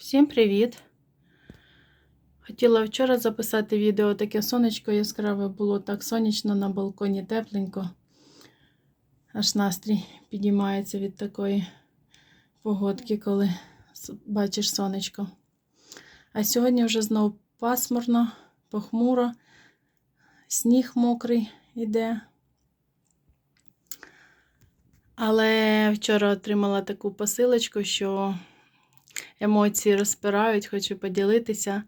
Всім привіт! Хотіла вчора записати відео таке сонечко яскраве було так сонячно на балконі тепленько. Аж настрій підіймається від такої погодки, коли бачиш сонечко. А сьогодні вже знов пасмурно, похмуро, сніг мокрий іде. Але вчора отримала таку посилочку, що емоції розпирають, хочу поділитися.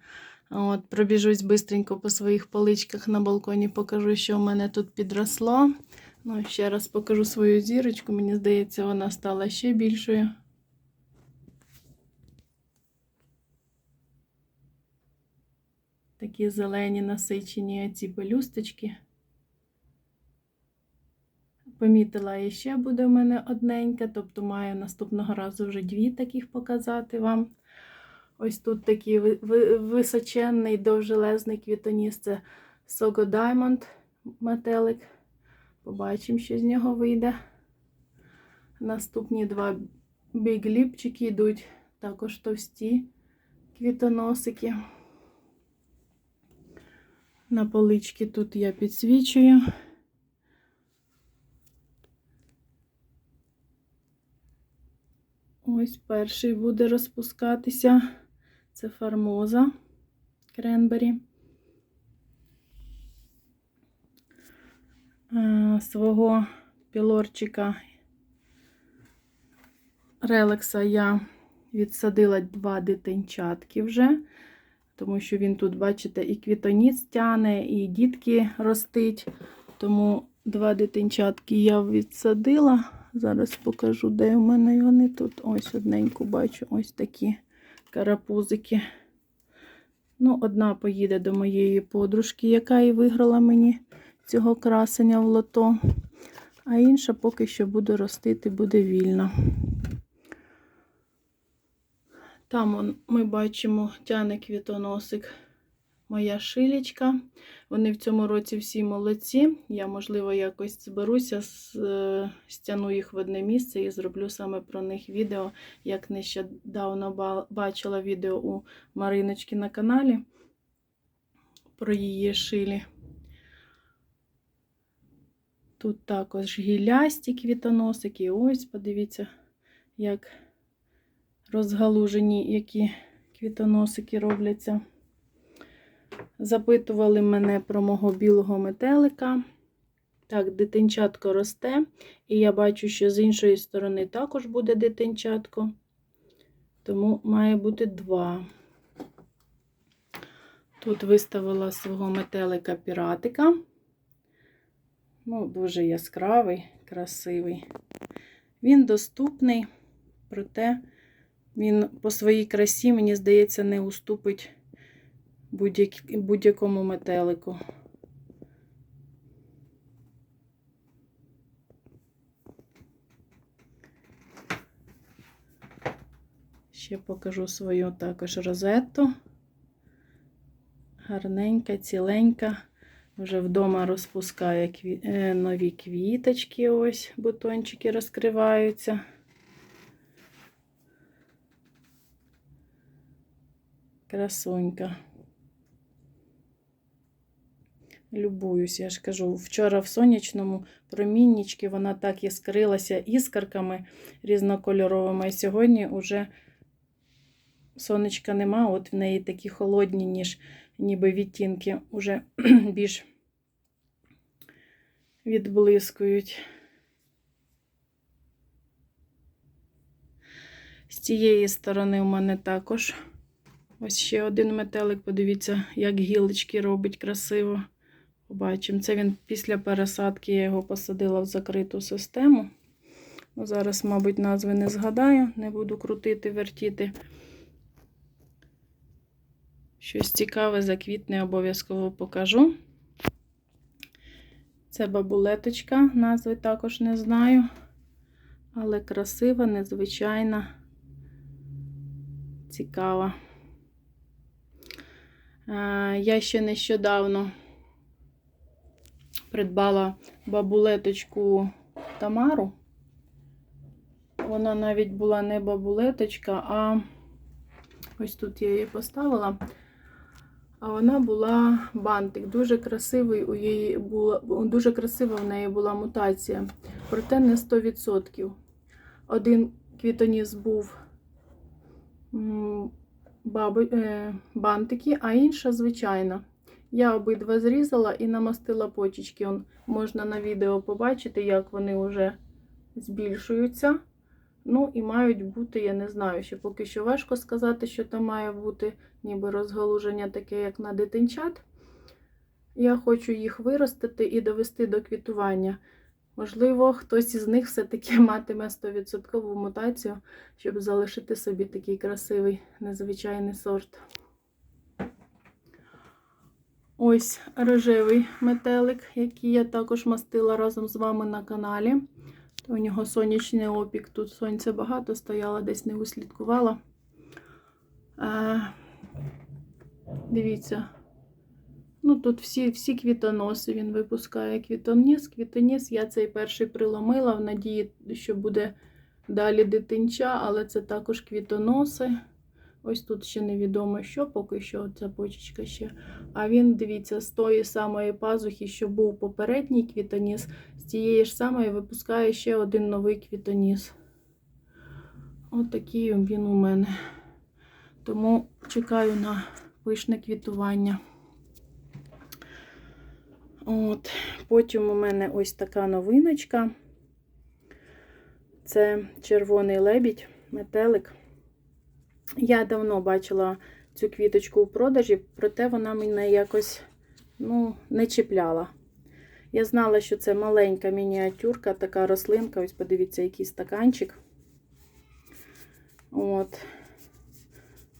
От, Пробіжусь бистренько по своїх поличках на балконі, покажу, що в мене тут підросло. Ну, ще раз покажу свою зірочку. Мені здається, вона стала ще більшою. Такі зелені насичені ці пелюсточки. Помітила, і ще буде в мене одненька, тобто маю наступного разу вже дві таких показати вам. Ось тут такий ви- ви- височенний, довжелезний квітоніс. Це Sogo Diamond метелик. Побачимо, що з нього вийде. Наступні два бігліпчики йдуть, також товсті квітоносики. На полички тут я підсвічую. Ось перший буде розпускатися. Це фармоза кренбері. Свого пілорчика релекса я відсадила два дитинчатки вже, тому що він тут, бачите, і квітоніс тяне, і дітки ростить. Тому два дитинчатки я відсадила. Зараз покажу, де в мене вони тут. Ось одненьку бачу, ось такі карапузики. Ну, одна поїде до моєї подружки, яка і виграла мені цього красення в лото. А інша поки що буде ростити, буде вільна. Там он, ми бачимо тяне квітоносик моя шилічка. Вони в цьому році всі молодці. Я, можливо, якось зберуся, е, їх в одне місце і зроблю саме про них відео. Як нещодавно бачила відео у Мариночки на каналі про її шилі. Тут також гілясті квітоносики. Ось, подивіться, як розгалужені, які квітоносики робляться. Запитували мене про мого білого метелика. Так, дитинчатко росте. І я бачу, що з іншої сторони також буде дитинчатко. Тому має бути два. Тут виставила свого метелика піратика. Ну, дуже яскравий, красивий. Він доступний, проте він по своїй красі, мені здається, не уступить будь-якому метелику. Ще покажу свою також розету. Гарненька, ціленька. Вже вдома розпускає кві... е, нові квіточки, ось бутончики розкриваються. Красунька. Любуюсь, я ж кажу, вчора в сонячному проміннічки вона так яскрилася іскарками різнокольоровими. І сьогодні вже сонечка нема, от в неї такі холодні, ніж ніби відтінки уже більш відблискують. З цієї сторони у мене також ось ще один метелик. Подивіться, як гілочки робить красиво. Побачимо. Це він після пересадки, я його посадила в закриту систему. Ну, зараз, мабуть, назви не згадаю, не буду крутити, вертіти. Щось цікаве заквітне обов'язково покажу. Це бабулеточка, назви також не знаю. Але красива, незвичайна, цікава. Я ще нещодавно придбала бабулеточку Тамару. Вона навіть була не бабулеточка, а Ось тут я її поставила. А вона була бантик. Дуже красивий у її була, дуже красива в неї була мутація. Проте не 100%. Один квітоніс був е, бантики, а інша звичайна. Я обидва зрізала і намастила почечки. Он, можна на відео побачити, як вони вже збільшуються. Ну і мають бути, я не знаю, ще поки що важко сказати, що там має бути ніби розгалуження таке, як на дитинчат. Я хочу їх виростити і довести до квітування. Можливо, хтось із них все-таки матиме 100% мутацію, щоб залишити собі такий красивий незвичайний сорт. Ось рожевий метелик, який я також мастила разом з вами на каналі. У нього сонячний опік. Тут сонця багато стояло, десь не услідкувала. Е, дивіться. Ну, тут всі всі квітоноси він випускає квітоніс. Квітоніс я цей перший приломила в надії, що буде далі дитинча, але це також квітоноси. Ось тут ще невідомо що, поки що ця почечка ще. А він, дивіться, з тої самої пазухи, що був попередній квітоніс, з тієї ж самої випускає ще один новий квітоніс. От такий він у мене. Тому чекаю на пишне квітування. От. Потім у мене ось така новиночка. Це червоний лебідь, метелик. Я давно бачила цю квіточку у продажі, проте вона мене якось ну, не чіпляла. Я знала, що це маленька мініатюрка, така рослинка. Ось подивіться, який стаканчик. От.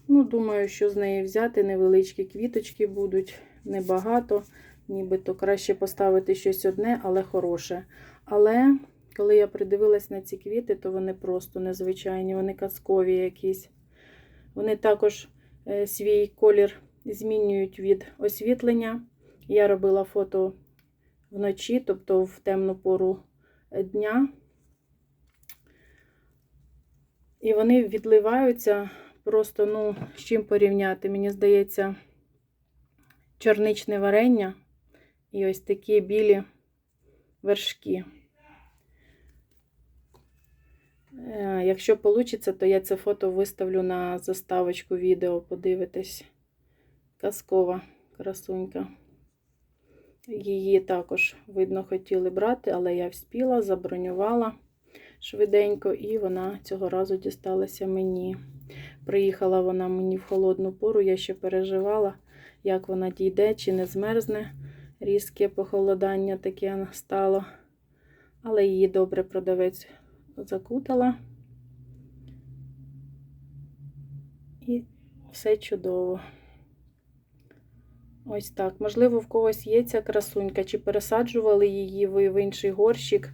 Ну, думаю, що з неї взяти невеличкі квіточки будуть, небагато. Нібито краще поставити щось одне, але хороше. Але коли я придивилась на ці квіти, то вони просто незвичайні, вони казкові якісь. Вони також е, свій колір змінюють від освітлення. Я робила фото вночі, тобто в темну пору дня. І вони відливаються просто, ну, з чим порівняти. Мені здається, чорничне варення і ось такі білі вершки. Е, Якщо вийде, то я це фото виставлю на заставочку відео, подивитись. Казкова красунька. Її також, видно, хотіли брати, але я вспіла, забронювала швиденько, і вона цього разу дісталася мені. Приїхала вона мені в холодну пору, я ще переживала, як вона дійде, чи не змерзне. Різке похолодання таке настало. Але її добре продавець закутала. І все чудово. Ось так. Можливо, в когось є ця красунька, чи пересаджували її ви в інший горщик,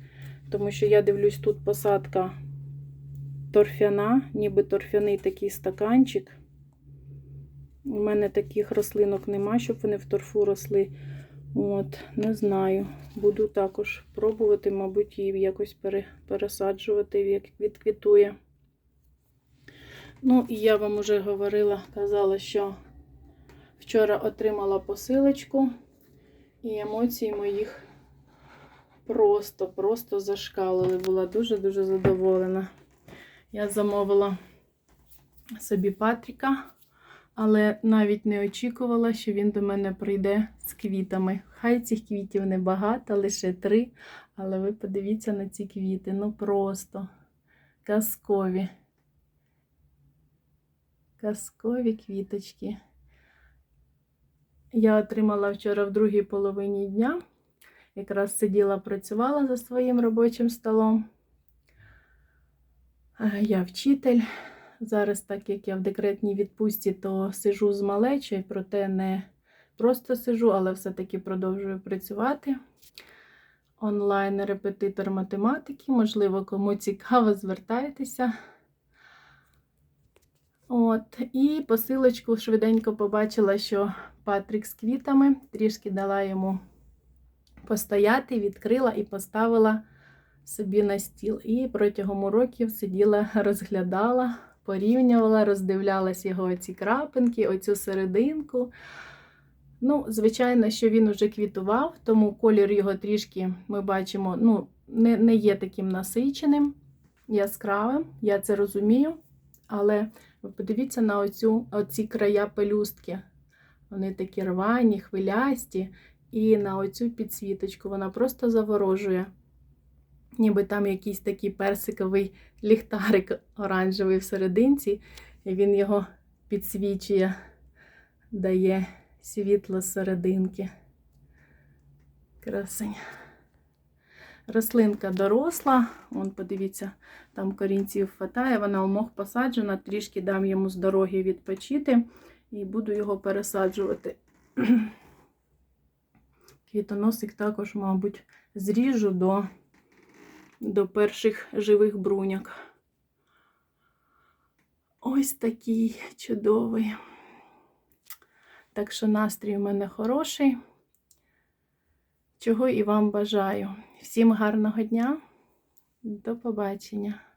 тому що я дивлюсь, тут посадка торфяна, ніби торфяний такий стаканчик. У мене таких рослинок нема, щоб вони в торфу росли. От, не знаю. Буду також пробувати, мабуть, її якось пересаджувати, як відквітує. Ну, і я вам уже говорила, казала, що вчора отримала посилочку, і емоції моїх просто-просто зашкалили. Була дуже-дуже задоволена. Я замовила собі Патріка, але навіть не очікувала, що він до мене прийде з квітами. Хай цих квітів небагато, лише три. Але ви подивіться на ці квіти. Ну просто казкові. Казкові квіточки. Я отримала вчора в другій половині дня. Якраз сиділа, працювала за своїм робочим столом. Я вчитель. Зараз, так як я в декретній відпустці, то сижу з малечою, проте не просто сижу, але все-таки продовжую працювати. Онлайн-репетитор математики. Можливо, кому цікаво, звертайтеся. От, І посилочку швиденько побачила, що Патрік з квітами, трішки дала йому постояти, відкрила і поставила собі на стіл. І протягом уроків сиділа, розглядала, порівнювала, роздивлялась його оці крапинки, оцю серединку. Ну, звичайно, що він уже квітував, тому колір його трішки ми бачимо, ну, не, не є таким насиченим, яскравим, я це розумію. Але подивіться на оцю, оці края пелюстки. Вони такі рвані, хвилясті, і на оцю підсвіточку вона просто заворожує. Ніби там якийсь такий персиковий ліхтарик оранжевий всерединці, і він його підсвічує, дає світло з серединки. Красень. Рослинка доросла, Вон, подивіться, там корінців хватає, вона у мох посаджена, трішки дам йому з дороги відпочити і буду його пересаджувати. Квітоносик також, мабуть, зріжу до, до перших живих бруняк. Ось такий чудовий. Так що настрій у мене хороший. Чого і вам бажаю. Всім гарного дня. До побачення.